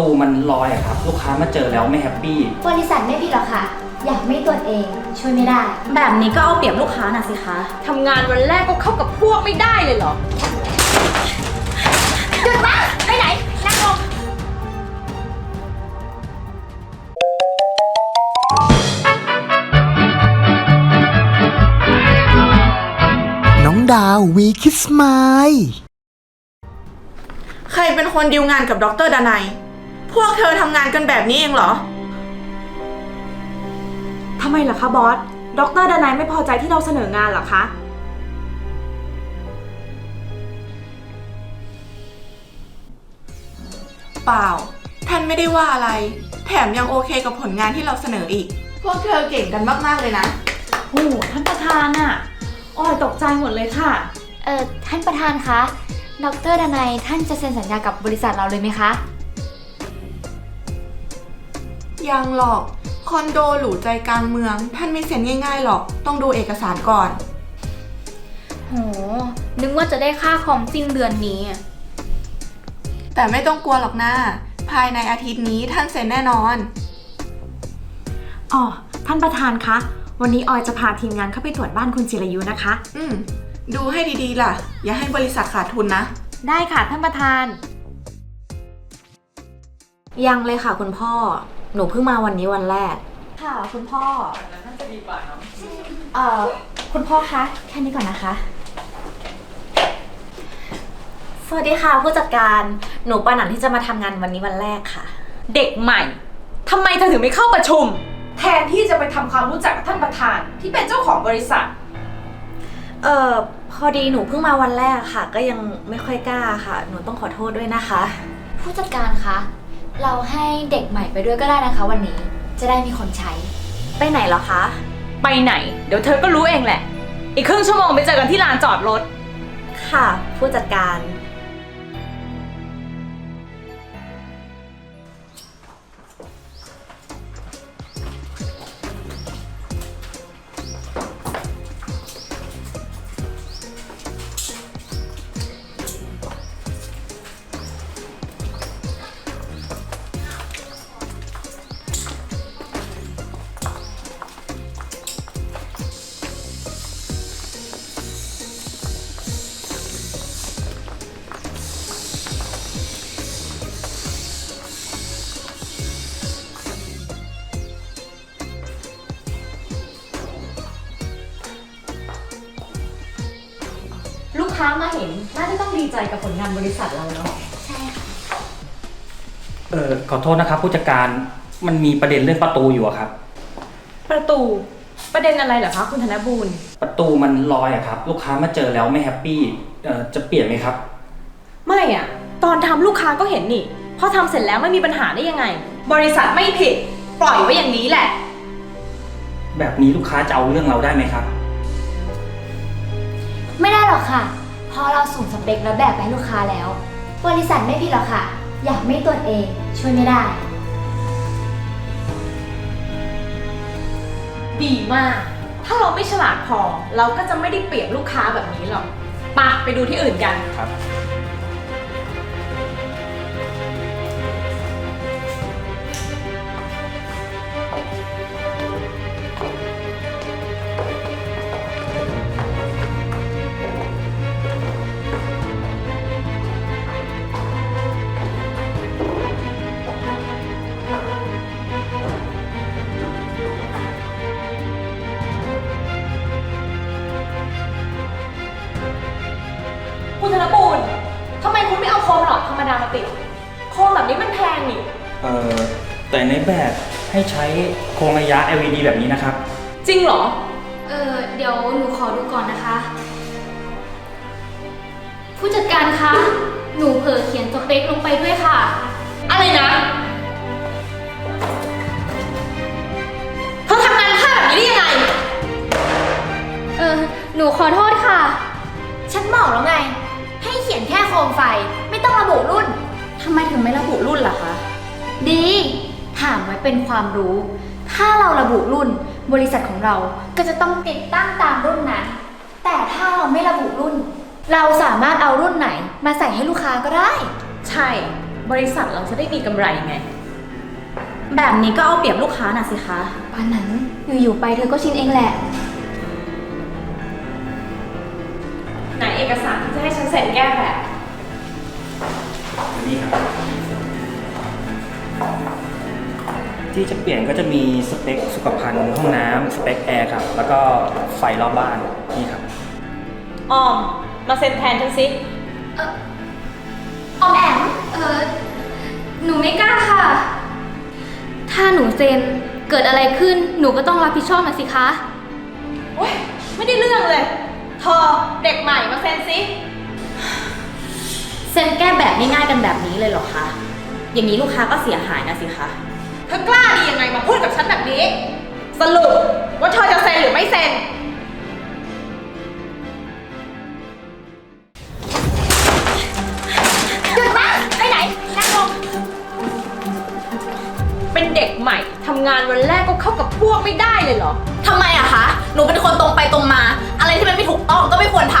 ตูมันลอยอะครับ ลูกค้ามาเจอแล้วไม่แฮปปี้ บริษัทไม่ผิดหรอกค่ะ อยากไม่ตรวจเอง ช่วยไม่ได้ แบบนี้ก็เอาเปรียบลูกค้าน่ะสิคะ ทำงานวันแรกก็เข้ากับพวกไม่ได้เลยเหรอ หยุดนะไปไหนนั่งลงน้องดาววีคิสมายใครเป็นคนดีลงานกับดรดนัย พวกเธอทำงานกันแบบนี้เองเหรอ ทำไมล่ะคะบอส ดรดนายไม่พอใจที่เราเสนองานเหรอคะ เปล่า ท่านไม่ได้ว่าอะไร แถมยังโอเคกับผลงานที่เราเสนออีก พวกเธอเก่งกันมาก ๆ เลยนะ โอ้โหท่านประธานอะออยตกใจหมดเลยค่ะ เอ่อท่านประธานคะ ดรดนัยท่านจะเซ็นสัญญากับบริษัทเราเลยไหมคะ ยังหรอก คอนโดหรูใจกลางเมือง ท่านไม่เซ็นง่ายๆหรอก ต้องดูเอกสารก่อน โห นึกว่าจะได้ค่าคอมสิ้นเดือนนี้ แต่ไม่ต้องกลัวหรอกนะภายในอาทิตย์นี้ท่านเซ็นแน่นอน อ๋อ ท่านประธานคะ วันนี้ออยจะพาทีมงานเข้าไปตรวจบ้านคุณจิรายุนะคะ อืม ดูให้ดีๆล่ะ อย่าให้บริษัทขาดทุนนะ ได้ค่ะท่านประธาน ยังเลยค่ะคุณพ่อ หนูเพิ่งมาวันนี้วันแรก ค่ะคุณพ่อเอ่อ คุณพ่อคะ แค่นี้ก่อนนะคะ สวัสดีค่ะผู้จัดการ หนูปานันที่จะมาทำงานวันนี้วันแรกค่ะ เด็กใหม่ทำไมเธอถึงไม่เข้าประชุม แทนที่จะไปทำความรู้จักกับท่านประธานที่เป็นเจ้าของบริษัท เอ่อ พอดีหนูเพิ่งมาวันแรกค่ะ ก็ยังไม่ค่อยกล้าค่ะ หนูต้องขอโทษด้วยนะคะ ผู้จัดการคะ เราให้เด็กใหม่ไปด้วยก็ได้นะคะวันนี้ จะได้มีคนใช้ ไปไหนเหรอคะ ไปไหน เดี๋ยวเธอก็รู้เองแหละ อีกครึ่งชั่วโมงไปเจอกันที่ลานจอดรถ ค่ะ ผู้จัดการ ค้ามาเห็นน่าจะต้องดีใจกับผลงานบริษัทเราเนาะใช่ค่ะเออขอโทษนะครับ ผู้จัดการมันมีประเด็นเรื่องประตูอยู่อะครับ ประตูประเด็นอะไรเหรอคะคุณธนบูรณ์ ประตูมันลอยอะครับ ลูกค้ามาเจอแล้วไม่แฮปปี้เออจะเปลี่ยนไหมครับ ไม่อะตอนทำลูกค้าก็เห็นนี่พอทำเสร็จแล้วไม่มีปัญหาได้ยังไง บริษัทไม่ผิด ปล่อยไว้อย่างนี้แหละ แบบนี้ลูกค้าจะเอาเรื่องเราได้ไหมครับ ไม่ได้หรอกค่ะเพราะเราส่งสเปคและแบบไปให้ลูกค้าแล้ว บริษัทไม่ผิดหรอกค่ะ อยากไม่ตรวจเองช่วยไม่ได้ ดีมาก ถ้าเราไม่ฉลาดพอ เราก็จะไม่ได้เปรียบลูกค้าแบบนี้หรอกปะไปดูที่อื่นกัน ครับ ให้ใช้โครงระยะ LED แบบนี้นะครับ จริงเหรอ เออเดี๋ยวหนูขอดูก่อนนะคะ ผู้จัดการคะ หนูเผลอเขียนสเปคลงไปด้วยค่ะ อะไรนะเธอทำงานพลาดแบบนี้ได้ยังไง เออหนูขอโทษค่ะ ฉันบอกแล้วไง ให้เขียนแค่โคมไฟ ไม่ต้องระบุรุ่น ทำไมถึงไม่ระบุรุ่นล่ะคะ ดี ถามไว้เป็นความรู้ ถ้าเราระบุรุ่น บริษัทของเราก็จะต้องติดตั้งตามรุ่นนั้น แต่ถ้าเราไม่ระบุรุ่น เราสามารถเอารุ่นไหนมาใส่ให้ลูกค้าก็ได้ ใช่ บริษัทเราจะได้มีกำไรไง แบบนี้ก็เอาเปรียบลูกค้าน่ะสิคะ วันนั้นอยู่ๆไปเธอก็ชินเองแหละ ไหนเอกสารที่จะให้ฉันเซ็นแก้แบบ ที่จะเปลี่ยนก็จะมีสเปคสุขภัณฑ์ห้องน้ำสเปคแอร์ครับ แล้วก็ไฟรอบบ้านนี่ครับ ออม มาเซ็นแทนฉันสิ เออออมแอมเออหนูไม่กล้าค่ะ ถ้าหนูเซ็นเกิดอะไรขึ้นหนูก็ต้องรับผิดชอบนะสิคะ โอ๊ย ไม่ได้เรื่องเลยเธอเด็กใหม่มาเซ็นสิ เซ็นแก้แบบง่ายๆกันแบบนี้เลยเหรอคะ อย่างนี้ลูกค้าก็เสียหายนะสิคะ เธอกล้าดียังไงมาพูดกับฉันแบบนี้ สรุปว่าเธอจะเซ็นหรือไม่เซ็น หยุดนะไปไหนนั่งลงเป็นเด็กใหม่ทำงานวันแรกก็เข้ากับพวกไม่ได้เลยเหรอ ทำไมอะคะ หนูเป็นคนตรงไปตรงมา อะไรที่มันไม่ถูกต้องก็ไม่ควรท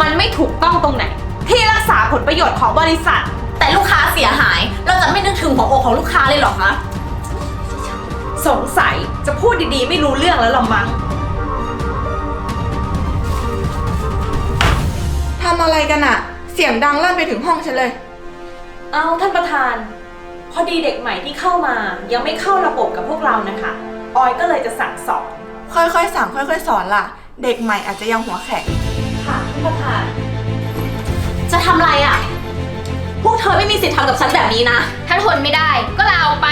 มันไม่ถูกต้องตรงไหน ที่รักษาผลประโยชน์ของบริษัทำ แต่ลูกค้าเสียหาย เราจะไม่นึกถึงหัวอกของลูกค้าเลยเหรอคะ สงสัยจะพูดดีๆ ไม่รู้เรื่องแล้วละมั้ง ทำอะไรกันอะเสียงดังลั่นไปถึงห้องฉันเลย เอาท่านประธาน พอดีเด็กใหม่ที่เข้ามา ยังไม่เข้าระบบกับพวกเรานะคะ ออยก็เลยจะสั่งสอนค่อยๆสั่งค่อยๆ สอนล่ะ เด็กใหม่อาจจะยังหัวแข็งค่ะท่านประธาน จะทำอะไรอะ พวกเธอไม่มีสิทธิ์ทำกับฉันแบบนี้นะ ถ้าทนไม่ได้ก็ลาออกไป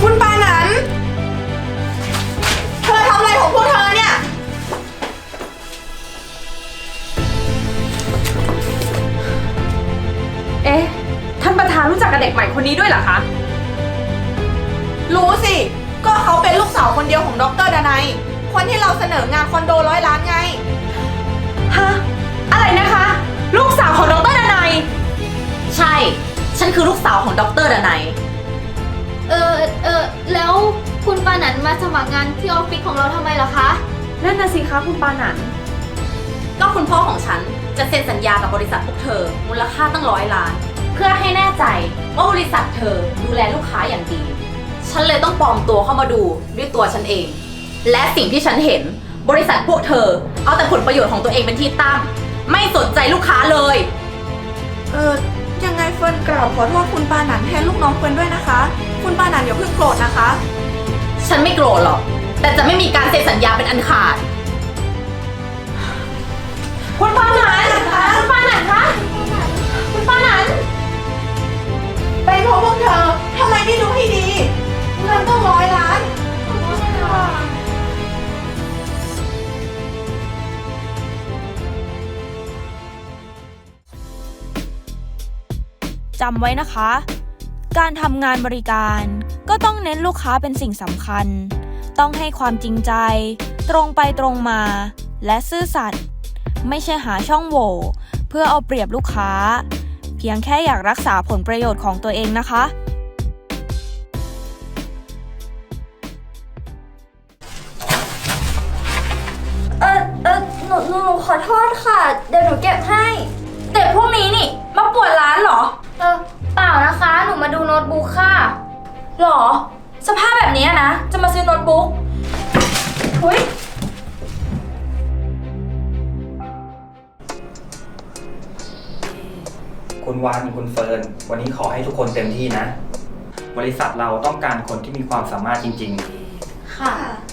คุณปานันเธอทำอะไรของพวกเธอเนี่ย เอ๊ะ ท่านประธานรู้จักกับเด็กใหม่คนนี้ด้วยเหรอคะ รู้สิ ก็เขาเป็นลูกสาวคนเดียวของดรดนัย คนที่เราเสนองานคอนโดร้อยล้านไง ฮะ อะไรนะคะ ลูกสาวของดรดนัย ใช่ ฉันคือลูกสาวของดรดนัย เออเออแล้วคุณปานันมาสมัครงานที่ออฟฟิศของเราทำไมล่ะคะ นั่นน่ะสิคะคุณปานันก็คุณพ่อของฉันจะเซ็นสัญญากับบริษัทพวกเธอ มูลค่าตั้งร้อยล้าน เพื่อให้แน่ใจว่าบริษัทเธอดูแลลูกค้าอย่างดี ฉันเลยต้องปลอมตัวเข้ามาดูด้วยตัวฉันเอง และสิ่งที่ฉันเห็น บริษัทพวกเธอ เอาแต่ผลประโยชน์ของตัวเองเป็นที่ตั้ง ไม่สนใจลูกค้าเลย เออยังไงเฟิร์นกราบขอโทษคุณปานันแทนลูกน้องเฟิร์นด้วยนะคะ คุณปานันอย่าเพิ่งโกรธนะคะ ฉันไม่โกรธหรอก แต่จะไม่มีการเซ็นสัญญาเป็นอันขาด คุณปานัน จำไว้นะคะ การทำงานบริการก็ต้องเน้นลูกค้าเป็นสิ่งสำคัญ ต้องให้ความจริงใจ ตรงไปตรงมา และซื่อสัตย์ ไม่ใช่หาช่องโหว่เพื่อเอาเปรียบลูกค้า เพียงแค่อยากรักษาผลประโยชน์ของตัวเองนะคะเออเออหนูหนูหนูขอโทษค่ะ เดี๋ยวหนูเก็บให้ บุ๊กค่ะหรอ สภาพแบบนี้นะ จะมาซื้อโน้ตบุ๊กหุยคุณวานคุณเฟิร์น วันนี้ขอให้ทุกคนเต็มที่นะ บริษัทเราต้องการคนที่มีความสามารถจริง ค่ะ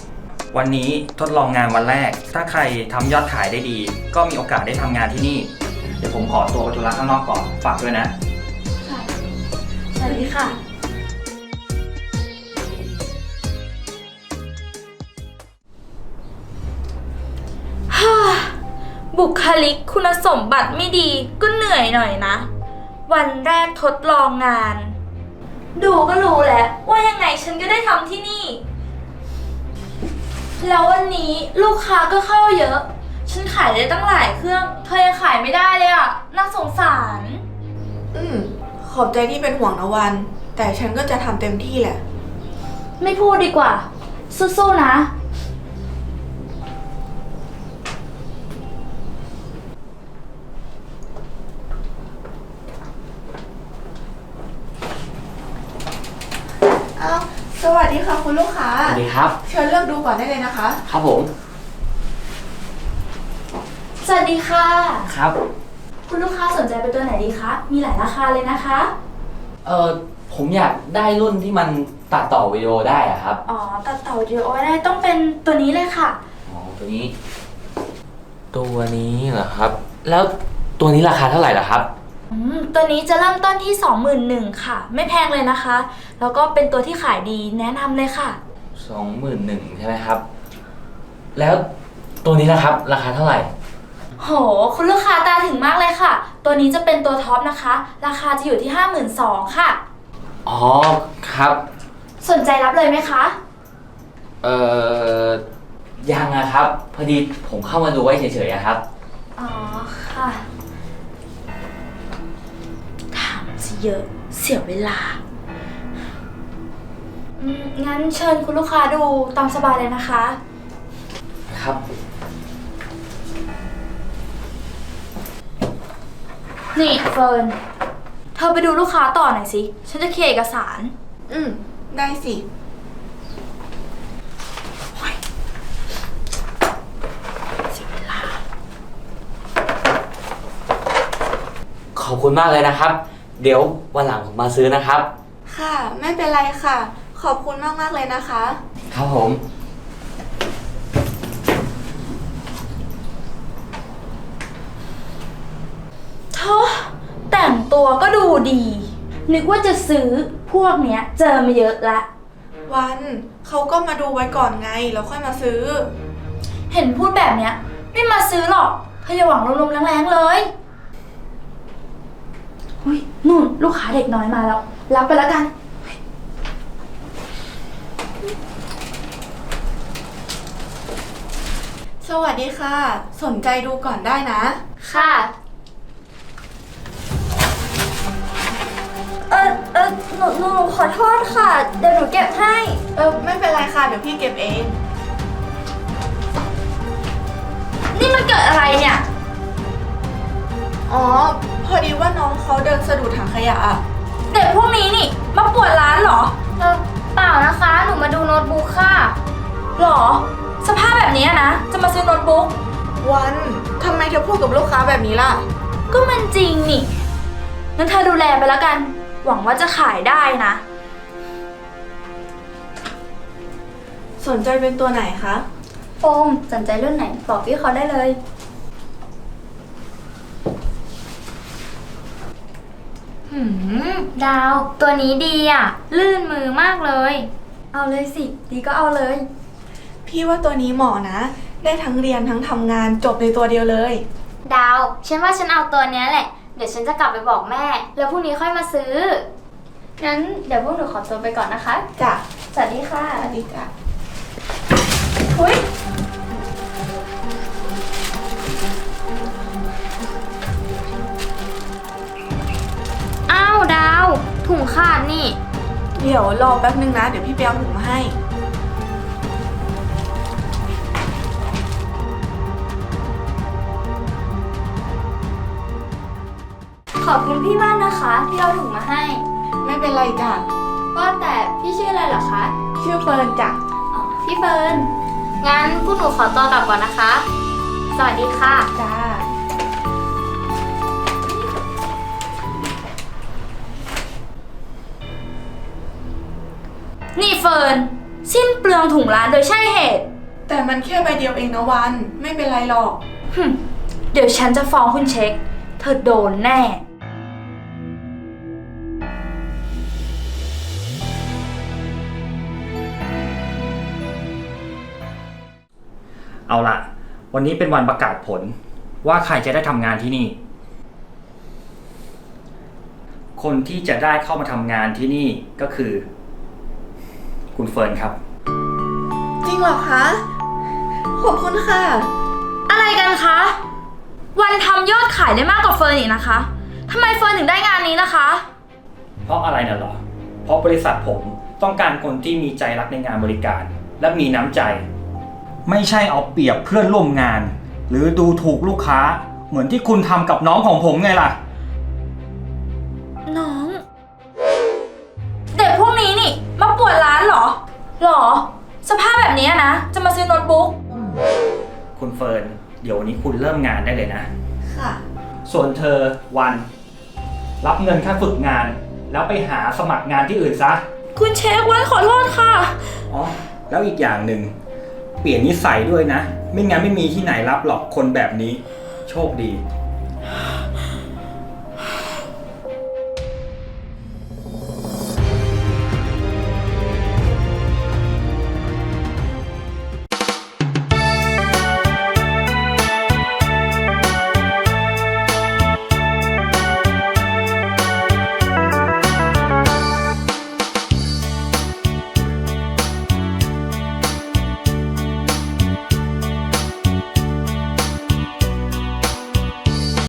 ๆ วันนี้ทดลองงานวันแรก ถ้าใครทำยอดขายได้ดี ก็มีโอกาสได้ทำงานที่นี่ เดี๋ยวผมขอตัวไปธุระข้างนอกก่อน ฝากด้วยนะสวัส ดีค่ะบุคลิกคุณสมบัติไม่ดีก็เหนื่อยหน่อยนะ วันแรกทดลองงาน ดูก็รู้แล้วว่ายังไงฉันก็ได้ทำที่นี่ แล้ววันนี้ลูกค้าก็เข้าเยอะ ฉันขายได้ตั้งหลายเครื่อง เธอยังขายไม่ได้เลยอะน่าสงสาร อืมข อบใจที่เป็นห่วงนะวัน แต่ฉันก็จะทำเต็มที่แหละ ไม่พูดดีกว่า สู้ๆนะอาสวัสดีค่ะคุณลูกค้า สวัสดีครับ เชิญเลือกดูก่อนได้เลยนะคะ ครับผม สวัสดีค่ะ ครับ คุณลูกค้าสนใจเป็นตัวไหนดีคะ มีหลายราคาเลยนะคะ เออผมอยากได้รุ่นที่มันตัดต่อวิดีโอได้อะครับ อ๋อ ตัดต่อวิดีโอได้ต้องเป็นตัวนี้เลยค่ะ อ๋อ ตัวนี้ ตัวนี้เหรอครับ แล้วตัวนี้ราคาเท่าไหร่ล่ะครับ อืม ตัวนี้จะเริ่มต้นที่ 21,000ค่ะ ไม่แพงเลยนะคะ แล้วก็เป็นตัวที่ขายดีแนะนำเลยค่ะ สองหมื่นหนึ่งใช่ไหมครับ แล้วตัวนี้นะครับ ราคาเท่าไหร่ โห คุณลูกค้าตาถึงมากเลยค่ะ ตัวนี้จะเป็นตัวท็อปนะคะ ราคาจะอยู่ที่ 52,000ค่ะ อ๋อครับ สนใจรับเลยไหมคะ เอ่อยังนะครับ พอดีผมเข้ามาดูไว้เฉยๆอะครับ อ๋อค่ะ ถามจะเยอะเสียเวลาอืมงั้นเชิญคุณลูกค้าดูตามสบายเลยนะคะ นี่เฟิร์น เธอไปดูลูกค้าต่อหน่อยสิ ฉันจะเคลียร์เอกสาร อืม ได้สิ ขอบคุณมากเลยนะครับ เดี๋ยววันหลังผมมาซื้อนะครับ ค่ะ ไม่เป็นไรค่ะ ขอบคุณมาก ๆ เลยนะคะ ครับผม เธอแต่งตัวก็ ดูดี นึกว่าจะซื้อพวกเนี้ยเจอมาเยอะละ วันเขาก็มาดูไว้ก่อนไงแล้วค่อยมาซื้อ เห็นพูดแบบเนี้ย ไม่มาซื้อหรอกเธออย่าหวังลมๆแรงๆเลยหุยนู่นลูกค้าเด็กน้อยมาแล้ว รับไปแล้วกัน สวัสดีค่ะ สนใจดูก่อนได้นะ ค่ะ เออเออหนูหนูขอโทษค่ะ เดี๋ยวหนูเก็บให้ เออไม่เป็นไรค่ะ เดี๋ยวพี่เก็บเอง นี่มันเกิดอะไรเนี่ย อ๋อ พอดีว่าน้องเขาเดินสะดุดถังขยะอะเด็กพวกนี้นี่ มาปวดร้านเหรอ เออเปล่านะคะ หนูมาดูโน้ตบุ๊กค่ะ หรอ สภาพแบบนี้นะ จะมาซื้อโน้ตบุ๊ก วันทำไมเธอพูดกับลูกค้าแบบนี้ล่ะ ก็มันจริงนี่งั้นเธอดูแลไปแล้วกัน หวังว่าจะขายได้นะ สนใจเป็นตัวไหนคะ โฟมสนใจรุ่นไหนบอกพี่เขาได้เลย หืม ดาว ตัวนี้ดีอะ ลื่นมือมากเลย เอาเลยสิ ดีก็เอาเลย พี่ว่าตัวนี้เหมาะนะ ได้ทั้งเรียนทั้งทำงานจบในตัวเดียวเลย ดาว ฉันว่าฉันเอาตัวเนี้ยแหละ เดี๋ยวฉันจะกลับไปบอกแม่ แล้วพรุ่งนี้ค่อยมาซื้อ งั้นเดี๋ยวพวกหนูขอตัวไปก่อนนะคะ จ้ะสวัสดีค่ะ สวัสดีจ้ะหุยอ้าวดาว ถุงขาดนี่ เดี๋ยวรอแป๊บนึงนะ เดี๋ยวพี่ไปเอาถุงมาให้ ขอบคุณพี่มากนะคะ ที่เอาถุงมาให้ ไม่เป็นไรจ้ะว่าแต่พี่ชื่ออะไรเหรอคะชื่อเฟิร์นจ้ะอ๋อพี่เฟิร์นงั้นพวกหนูขอตัวกลับก่อนนะคะ สวัสดีค่ะ จ้านี่เฟิร์นสิ้นเปลืองถุงร้านโดยใช่เหตุแต่มันแค่ใบเดียวเองนะวัน ไม่เป็นไรหรอก หึเดี๋ยวฉันจะฟ้องคุณเช็ค เธอโดนแน่ วันนี้เป็นวันประกาศผล ว่าใครจะได้ทำงานที่นี่ คนที่จะได้เข้ามาทำงานที่นี่ก็คือ คุณเฟิร์นครับ จริงเหรอคะ ขอบคุณค่ะ อะไรกันคะ วันทำยอดขายได้มากกว่าเฟิร์นอีกนะคะทำไมเฟิร์นถึงได้งานนี้ล่ะคะ เพราะอะไรน่ะเหรอ เพราะบริษัทผมต้องการคนที่มีใจรักในงานบริการ และมีน้ำใจ ไม่ใช่เอาเปรียบเพื่อนร่วมงาน หรือดูถูกลูกค้าเหมือนที่คุณทำกับน้องของผมไงล่ะ น้อง เด็กพวกนี้นี่มาปวดร้านเหรอเนี้ยนะ จะมาซื้อโน้ตบุ๊ก คุณเฟิร์นเดี๋ยววันนี้คุณเริ่มงานได้เลยนะ ค่ะ ส่วนเธอวัน รับเงินค่าฝึกงาน แล้วไปหาสมัครงานที่อื่นซะ คุณเช็คไว้ขอโทษค่ะ อ๋อ แล้วอีกอย่างหนึ่ง เปลี่ยนนิสัยด้วยนะ ไม่งั้นไม่มีที่ไหนรับหรอกคนแบบนี้ โชคดี